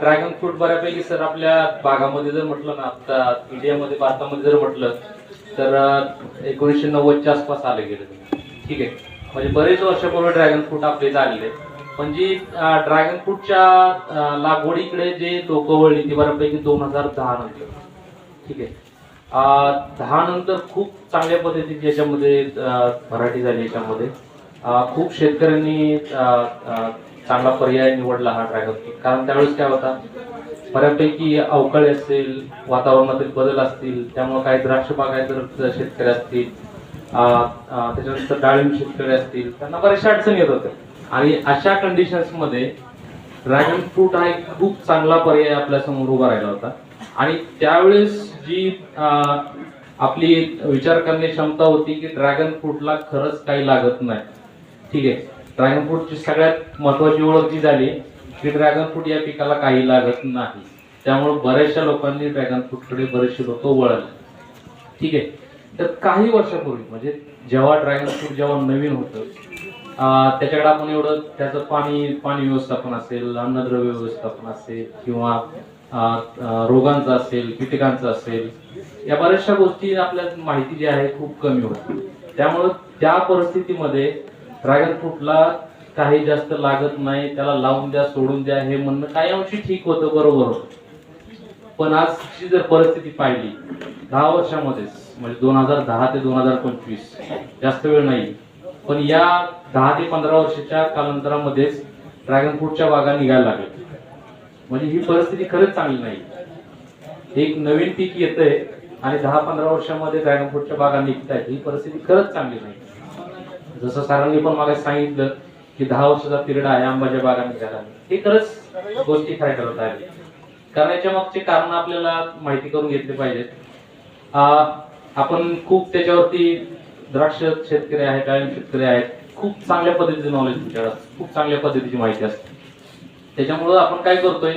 Dragon fruit बऱ्यापैकी sir आपल्या भागामध्ये जर म्हटलं ना आता इंडियामध्ये भारतामध्ये जर म्हटलं तर एकोणीसशे नव्वदच्या आसपास आले गेले ठीक आहे? म्हणजे बरेच वर्षापूर्वी ड्रॅगन फ्रूट आपले इथे आलेले पण जी ड्रॅगन फ्रूटच्या लागवडीकडे जे लोक वळली ती बऱ्यापैकी दोन हजार दहा नंतर. ठीक आहे? दहा नंतर खूप चांगल्या पद्धतीची याच्यामध्ये अं, भराटी झाली याच्यामध्ये. खूप शेतकऱ्यांनी चांगला पर्याय निवडला हा ड्रॅगन फ्रूट. कारण त्यावेळेस काय होता बऱ्यापैकी अवकाळी असेल वातावरणातील बदल असतील त्यामुळे काही द्राक्ष बागायतर शेतकरी असतील त्याच्यानंतर डाळिंब शेतकरी असतील त्यांना बऱ्याचशा अडचणी येत होत्या. आणि अशा कंडिशन्समध्ये ड्रॅगन फ्रूट हा एक खूप चांगला पर्याय आपल्यासमोर उभा राहिला होता. आणि त्यावेळेस जी आपली विचार करण्याची क्षमता होती की ड्रॅगन फ्रूटला खरंच काही लागत नाही. ठीक आहे. ड्रॅगन फ्रूटची सगळ्यात महत्वाची ओळख जी झाली की ड्रॅगन फ्रूट या पिकाला काही लागत नाही. त्यामुळे बऱ्याचशा लोकांनी ड्रॅगन फ्रूटकडे बरेचसे लोक वळले. ठीक आहे. तर काही वर्षापूर्वी म्हणजे जेव्हा ड्रॅगन फ्रूट जेव्हा नवीन होतं त्याच्याकडे आपण एवढं त्याचं पाणी पाणी व्यवस्थापन असेल अन्नद्रव्य व्यवस्थापन असेल किंवा रोगांचं असेल कीटकांचं असेल या बऱ्याचशा गोष्टी आपल्या माहिती जी आहे खूप कमी होती त्यामुळं त्या परिस्थितीमध्ये ड्रॅगन फ्रूटला काही जास्त लागत नाही त्याला लावून द्या सोडून द्या हे म्हणणं काही अंशी ठीक होतं बरोबर होतं. पण आजची जर परिस्थिती पाहिली दहा वर्षामध्येच म्हणजे दोन हजार दहा ते दोन हजार पंचवीस जास्त वेळ नाही पण या दहा ते पंधरा वर्षाच्या कालांतरामध्येच ड्रॅगन फ्रूटच्या बागा निघायला लागल्या. म्हणजे ही परिस्थिती खरंच चांगली नाही. एक नवीन पीक येतंय आणि दहा पंधरा वर्षामध्ये ड्रॅगन फ्रूटच्या बागा निघतायत ही परिस्थिती खरंच चांगली नाही. जसं सरांनी पण मला सांगितलं की दहा वर्षाचा पिरियड आहे आंबाच्या बागा निघायला हे खरंच गोष्टी खऱ्या ठरत आहेत. करण्याच्या मागचे कारण आपल्याला माहिती करून घेतले पाहिजेत. आपण खूप त्याच्यावरती द्राक्ष शेतकरी आहेत डाळिंब शेतकरी आहेत. खूप चांगल्या पद्धतीचं नॉलेज तुमच्याकडे खूप चांगल्या पद्धतीची माहिती असते. त्याच्यामुळं आपण काय करतोय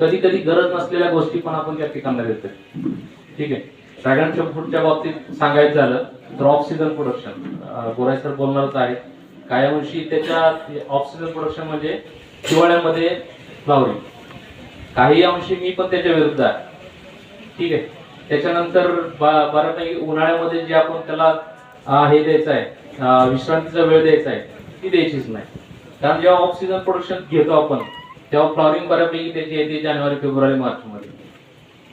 कधी कधी गरज नसलेल्या गोष्टी पण आपण त्या पिकांना देतोय. ठीक आहे. ड्रॅगन फ्रूटच्या बाबतीत सांगायचं झालं ड्रॉप सीझन प्रोडक्शन गोराय सर बोलणारच आहे. काही अंशी त्याच्या ऑफ सीझन प्रोडक्शन म्हणजे हिवाळ्यामध्ये फ्लावरिंग काही अंशी मी पण त्याच्या विरुद्ध आहे. ठीक आहे. त्याच्यानंतर बऱ्यापैकी उन्हाळ्यामध्ये जे आपण त्याला हे द्यायचं आहे विश्रांतीचा वेळ द्यायचा आहे ती द्यायचीच नाही. कारण जेव्हा ऑफ सीझन प्रोडक्शन घेतो आपण तेव्हा फ्लॉवरिंग बऱ्यापैकी त्याची येते जानेवारी फेब्रुवारी मार्च मध्ये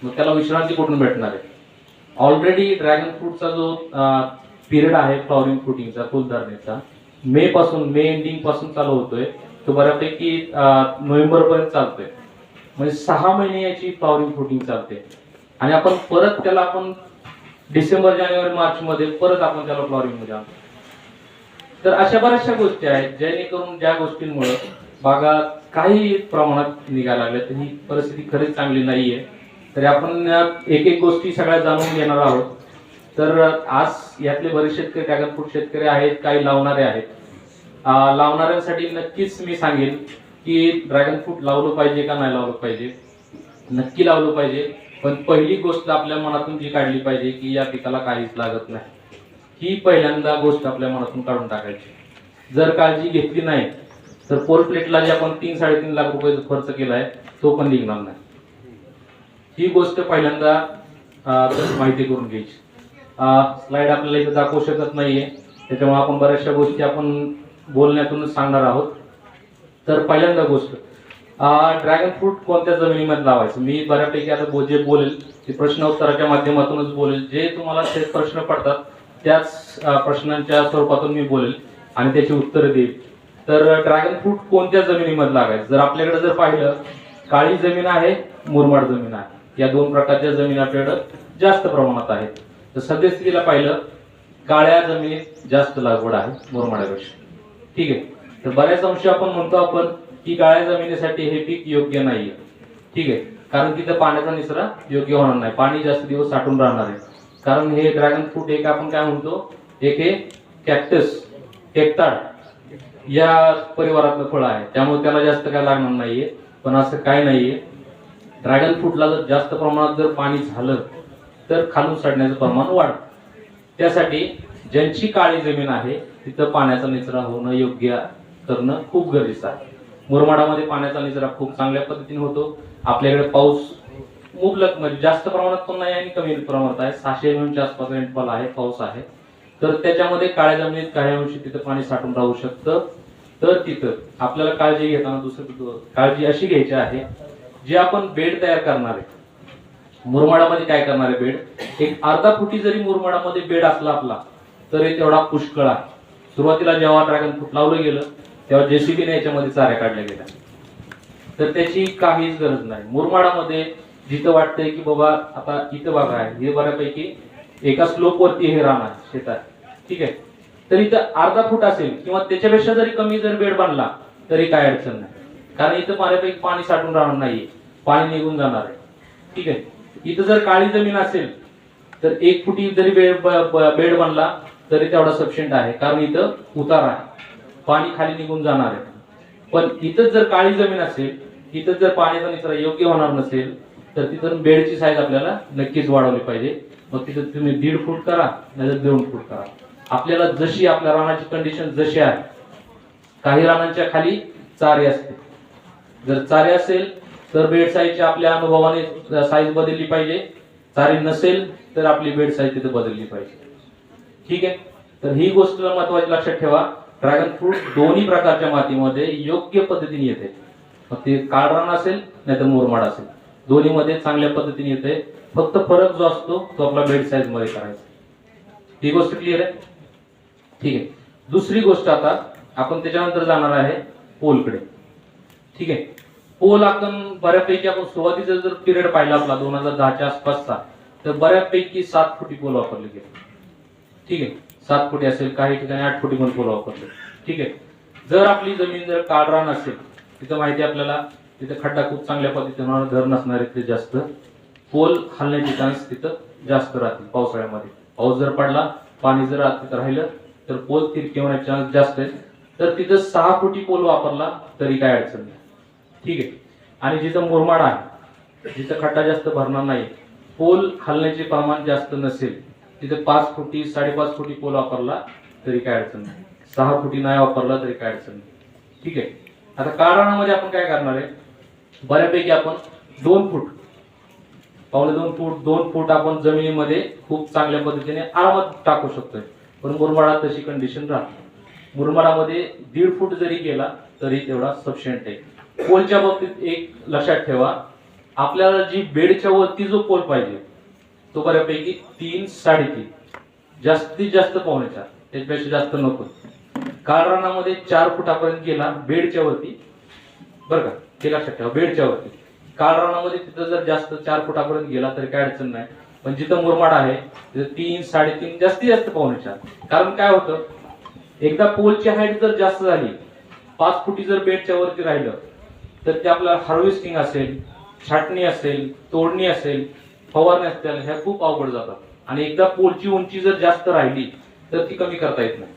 मग त्याला विश्रांती कुठून भेटणार आहे? ऑलरेडी ड्रॅगन फ्रूटचा जो पिरियड आहे फ्लॉवरिंग फ्रुटिंगचा फुलधारणेचा मे पासून मे एंडिंगपासून चालू होतोय. तो बऱ्यापैकी नोव्हेंबर पर्यंत चालतोय. म्हणजे सहा महिने याची फ्लॉवरिंग फ्रुटिंग चालते. आणि आपण परत त्याला आपण डिसेंबर जानेवारी मार्च मध्ये परत आपण त्याला फ्लॉवरिंगमध्ये आणतो. तर अशा बऱ्याचशा गोष्टी आहेत जेणेकरून ज्या गोष्टींमुळे बागा काही प्रमाणात निघायला लागल्या तर ही परिस्थिती खरीच चांगली नाहीये. तरी आपण एक एक गोष्टी सगळ्या जाणून घेणार आहोत. तर आज यातले बरेच शेतकरी ड्रॅगन शेतकरी आहेत काही लावणारे आहेत. लावणाऱ्यांसाठी नक्कीच मी सांगेन की ड्रॅगन फ्रूट लावलं पाहिजे का नाही लावलं पाहिजे? नक्की लावलं पाहिजे. पण पहिली गोष्ट आपल्या मनातून जी काढली पाहिजे की या पिकाला काहीच लागत नाही. ही पहिल्यांदा गोष्ट आपल्या मनातून काढून टाकायची. जर काळजी घेतली नाही तर पोर प्लेटला जे आपण तीन साडेतीन लाख रुपयाचा खर्च केला आहे तो पण निघणार नाही. ही गोष्ट पहिल्यांदा माहिती करून घ्यायची. स्लाइड आपल्याला इथे दाखवू शकत नाहीये. त्याच्यामुळे आपण बऱ्याचशा गोष्टी आपण बोलण्यातूनच सांगणार आहोत. तर पहिल्यांदा गोष्ट ड्रॅगन फ्रूट कोणत्या जमिनीमध्ये लावायचं? मी बऱ्यापैकी आता बो- जे बोलेल ते प्रश्न उत्तराच्या माध्यमातूनच बोलेल. जे तुम्हाला ते प्रश्न पडतात त्याच प्रश्नांच्या स्वरूपातून मी बोलेल आणि त्याची उत्तरं देईल. तर ड्रॅगन फ्रूट कोणत्या जमिनीमध्ये लागायचं? जर आपल्याकडे जर पाहिलं काळी जमीन आहे मुरमाड जमीन आहे. या दोन प्रकारच्या जमीन आपल्याकडं जास्त प्रमाणात आहेत. तर सद्यस्थितीला पाहिलं काळ्या जमिनीत जास्त लागवड आहे मुरमाड्यापेक्षा. ठीक आहे? तर बऱ्याच अंशी आपण म्हणतो आपण की काळ्या जमिनीसाठी हे पीक योग्य नाहीये. ठीक आहे? कारण तिथं पाण्याचा निचरा योग्य होणार नाही. पाणी जास्त दिवस साठून राहणार आहे. कारण हे ड्रॅगन फ्रूट एक आपण काय म्हणतो एक हे कॅक्टस टेकताड या परिवारातलं फळ आहे. त्यामुळे त्याला जास्त काय लागणार नाहीये. पण असं काय नाहीये. ड्रॅगन फ्रूटला जर जास्त प्रमाणात जर पाणी झालं तर खालून सडण्याचं प्रमाण वाढतं. त्यासाठी ज्यांची काळी जमीन आहे तिथं पाण्याचा निचरा होणं योग्य करणं खूप गरजेचं आहे. मुरमाडामध्ये पाण्याचा निचरा खूप चांगल्या पद्धतीने होतो. आपल्याकडे पाऊस मुबलक म्हणजे जास्त प्रमाणात पण नाही आणि कमी प्रमाणात आहे. सहाशे एमच्या आसपास रेनफॉल आहे पाऊस आहे. तर त्याच्यामध्ये काळ्या जमिनीत काही अंशी तिथं पाणी साठून राहू शकतं. तर तिथं आपल्याला काळजी घेताना दुसरं काळजी अशी घ्यायची आहे जे आपण बेड तयार करणार आहे. मुरमाडामध्ये काय करणार आहे बेड? एक अर्धा फुटी जरी मुरमाडामध्ये बेड असला आपला तरी तेवढा पुष्कळ आहे. सुरुवातीला जेव्हा ड्रॅगन फ्रूट लावलं गेलं तेव्हा जेसीबीने याच्यामध्ये चाऱ्या काढल्या गेल्या. तर त्याची काहीच गरज नाही. मुरमाडामध्ये जिथं वाटतंय की बाबा आता इथं बघा आहे हे बऱ्यापैकी एका स्लोप वरती हे राहणार शेत आहे ठीक आहे? तर इथं अर्धा फूट असेल किंवा त्याच्यापेक्षा जरी कमी जर बेड बांधला तरी काय अडचण नाही. कारण इथं बऱ्यापैकी पाणी साठून राहणार नाहीये. पाणी निघून जाणार आहे. ठीक आहे? इथं जर काळी जमीन असेल तर एक फुटी जरी बेड बेड बनला तरी तेवढा सफिशियंट आहे. कारण इथं उतार आहे. पाणी खाली निघून जाणार आहे. पण इथं जर काळी जमीन असेल इथं जर पाण्याचा निचरा योग्य होणार नसेल तर तिथं बेडची साईज आपल्याला नक्कीच वाढवली पाहिजे. मग तिथं तुम्ही दीड फूट करा नाही दोन फूट करा. आपल्याला जशी आपल्या रानाची कंडिशन जशी आहे काही रानांच्या खाली चारे असते जर चारे असेल तर बेड साईजची आपल्या अनुभवाने साईज बदलली पाहिजे सारी नसेल तर आपली बेड साईज तिथे बदलली पाहिजे. ठीक आहे? तर ही गोष्ट महत्वाची लक्षात ठेवा. ड्रॅगन फ्रूट दोन्ही प्रकारच्या मातीमध्ये योग्य पद्धतीने येते. मग ते काळ रान असेल नाही तर मुरमाड असेल. दोन्हीमध्ये चांगल्या पद्धतीने येते. फक्त फरक जो असतो तो आपला बेड साईजमध्ये करायचा. ही गोष्ट क्लिअर आहे? ठीक आहे. दुसरी गोष्ट आता आपण त्याच्यानंतर जाणार आहे पोलकडे. ठीक आहे? पोल आपण बऱ्यापैकी आपण सुरुवातीचा जर पिरियड पाहिला आपला दोन हजार दहाच्या आसपासचा तर बऱ्यापैकी सात फुटी पोल वापरले गेले. ठीक आहे? सात फुटी असेल काही ठिकाणी आठ फुटी पण पोल वापरले. ठीक आहे? जर आपली जमीन जर काळरान असेल तिथं माहिती आपल्याला तिथं खड्डा खूप चांगल्या पद्धतीने घर नसणार आहे ते जास्त पोल हलण्याचे चान्स तिथं जास्त राहतील पावसाळ्यामध्ये. पाऊस जर पडला पाणी जर तिथं राहिलं तर पोल तिरके होण्याचे चान्स जास्त आहेत. तर तिथं सहा फुटी पोल वापरला तरी काय अडचण नाही. ठीक आहे. आणि जिथं मुरमाड आहे जिथं खड्डा जास्त भरणार नाही पोल हलण्याचे प्रमाण जास्त नसेल तिथे पाच फुटी साडेपाच फुटी पोल वापरला तरी काय अडचण नाही. सहा फुटी नाही वापरला तरी काय अडचण नाही. ठीक आहे. आता काळानामध्ये आपण काय करणार आहे? बऱ्यापैकी आपण दोन फूट पावणे दोन फूट दोन फूट आपण जमिनीमध्ये खूप चांगल्या पद्धतीने आरामात टाकू शकतोय. पण मुरमाडात तशी कंडिशन राहते मुरमाडामध्ये दीड फूट जरी गेला तरी तेवढा सफिशियंट आहे. पोलच्या बाबतीत एक लक्षात ठेवा. आपल्याला जी बेडच्या वरती जो पोल पाहिजे तो बऱ्यापैकी तीन साडेतीन. जास्तीत जास्त पावणे चार. त्याच्यापेक्षा जास्त नको. काळ रानामध्ये चार फुटापर्यंत गेला बेडच्या वरती. बरं का? ते लक्षात ठेवा बेडच्या वरती. कारणामध्ये तिथं जर जास्त चार फुटापर्यंत गेला तरी काय अडचण नाही. पण जिथं मुरमाड आहे तिथं तीन साडेतीन जास्तीत जास्त पावणे चार. कारण काय होतं? एकदा पोलची हाईट जर जास्त झाली पाच फुटी जर बेडच्या वरती राहिलं तर ते आपल्याला हार्वेस्टिंग असेल छाटणी असेल तोडणी असेल फवारणी असतील ह्या खूप अवघड जातात. आणि एकदा पोलची उंची जर जास्त राहिली तर ती कमी करता येत नाही.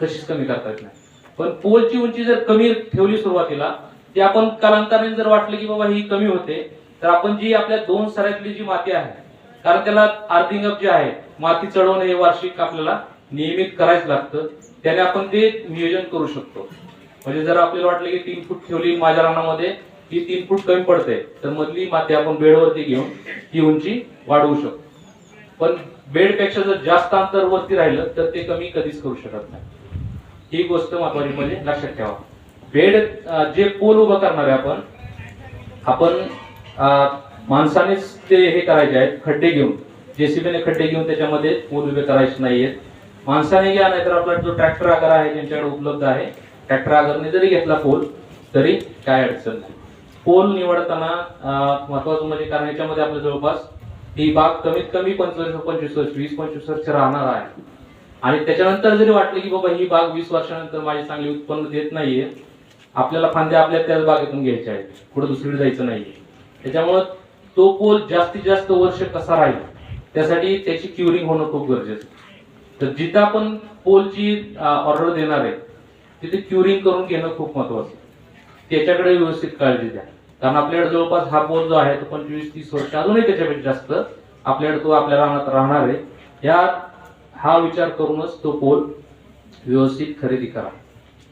कशीच कमी करता येत नाही. पण पोलची उंची जर कमी ठेवली सुरुवातीला ती आपण कालांतराने जर वाटलं की बाबा ही कमी होते तर आपण जी आपल्या दोन सऱ्यातली जी माती आहे कारण त्याला अर्थिंग अप जे आहे माती चढवणं हे वार्षिक आपल्याला नियमित करायच लागतं त्याने आपण ते नियोजन करू शकतो. म्हणजे जर आपल्याला वाटलं की तीन फूट ठेवली माझ्या रानामध्ये ही तीन फूट कमी पडते तर मधली माती आपण बेडवरती घेऊन ती उंची वाढवू शकतो. पण बेडपेक्षा जर जास्त अंतर वरती राहिलं तर ते कमी कधीच करू शकत नाही. ही गोष्ट महत्वाची म्हणजे लक्षात ठेवा. बेड जे पोल उभं करणार आहे आपण आपण माणसानेच ते हे करायचे आहेत खड्डे घेऊन. जेसीबीने खड्डे घेऊन त्याच्यामध्ये पोल उभे करायचे नाहीयेत. माणसाने घ्या नाहीतर आपला जो ट्रॅक्टर आकार आहे त्यांच्याकडे उपलब्ध आहे ट्रॅक्टर आगरने जरी घेतला पोल तरी काय अडचण नाही. पोल निवडताना महत्वाचं म्हणजे कारण याच्यामध्ये आपल्या जवळपास ही बाग कमीत कमी पंचवीस पंचवीस वर्ष वीस पंचवीस वर्ष राहणार आहे. आणि त्याच्यानंतर जरी वाटलं की बाबा ही बाग वीस वर्षानंतर माझी चांगली उत्पन्न देत नाहीये आपल्याला फांद्या आपल्या त्याच बागेतून घ्यायच्या आहेत. कुठं दुसरीकडे जायचं नाहीये. त्याच्यामुळं तो पोल जास्तीत जास्त वर्ष कसा राहील त्यासाठी त्याची क्युरिंग होणं खूप गरजेचं तर जिथं आपण पोलची ऑर्डर देणार आहे तिथे क्युरिंग करून घेणं खूप महत्वाचं. त्याच्याकडे व्यवस्थित काळजी द्या कारण आपल्याकडे जवळपास हा पोल जो आहे तो पंचवीस तीस वर्ष अजूनही त्याच्यापेक्षा जास्त आपल्याकडे तो आपल्या रानात राहणार आहे. या हा विचार करूनच तो पोल व्यवस्थित खरेदी करा.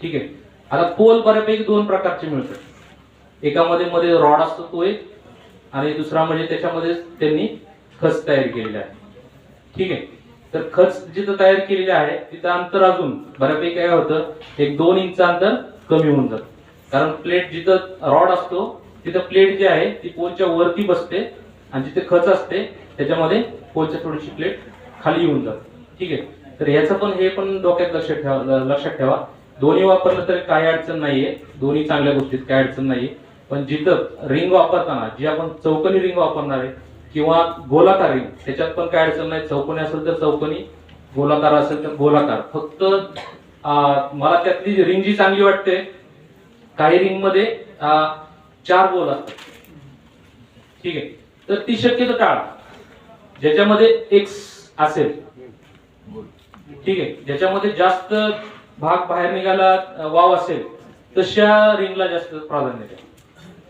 ठीक आहे? आता पोल बऱ्यापैकी दोन प्रकारचे मिळतात एकामध्ये मध्ये रॉड असतो तो एक आणि दुसरा म्हणजे त्याच्यामध्ये त्यांनी खस तयार केलेला आहे. ठीक आहे? तर खच जिथं तयार केलेली आहे तिथं अंतर अजून बऱ्यापैकी काय होतं एक दोन इंच अंतर कमी होऊन जातं. कारण प्लेट जिथं रॉड असतो तिथं प्लेट जी आहे ती पोलच्या वरती बसते आणि जिथे खच असते त्याच्यामध्ये पोलच्या थोडीशी प्लेट खाली येऊन जाते. ठीक आहे? तर याचं पण हे पण डोक्यात लक्षात ठेवा लक्षात ठेवा. दोन्ही वापरलं तरी काही अडचण नाहीये. दोन्ही चांगल्या गोष्टीत काही अडचण नाहीये. पण जिथं रिंग वापरताना जी आपण चौकनी रिंग वापरणार आहे किंवा गोलाकार रिंग त्याच्यात पण काय अडचण नाही. चौकोनी असेल तर चौकोनी गोलाकार असेल तर गोलाकार. फक्त मला त्यातली रिंग जी चांगली वाटते काही रिंगमध्ये चार गोल असतात. ठीक आहे? तर ती शक्यतो टाळा. ज्याच्यामध्ये एक्स असेल. ठीक आहे? ज्याच्यामध्ये जास्त भाग बाहेर निघाला वाव असेल तशा रिंगला जास्त प्राधान्य द्या.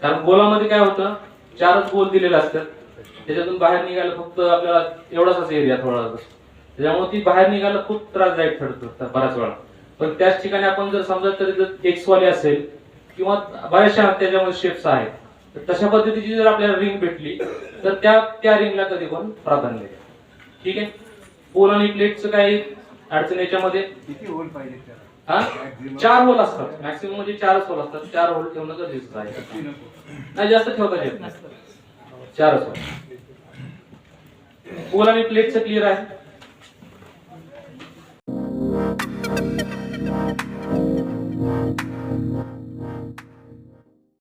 कारण गोलामध्ये काय होतं? चारच गोल दिलेले असतात. त्याच्यातून बाहेर निघायला फक्त आपल्याला एवढाच एरिया थोडा त्याच्यामुळे ती बाहेर निघायला खूप त्रासदायक ठरतं बऱ्याच वेळा. पण त्याच ठिकाणी आपण जर समजा तरी जर एक्स वाले असेल किंवा बऱ्याचशा त्याच्यामध्ये शेप्स आहेत तर तशा पद्धतीची जर आपल्याला रिंग भेटली तर त्या त्या रिंगला कधी पण प्राधान्य द्या. ठीक आहे? पोल आणि प्लेटचं काही अडचण याच्यामध्ये? किती होल पाहिजे हा? चार होल असतात. मॅक्सिमम म्हणजे चारच होल असतात. चार होल ठेवणं गरजेचं आहे. नाही जास्त ठेवता येत नाही. चारच सौ पोल आणि प्लेटचं क्लिअर आहे.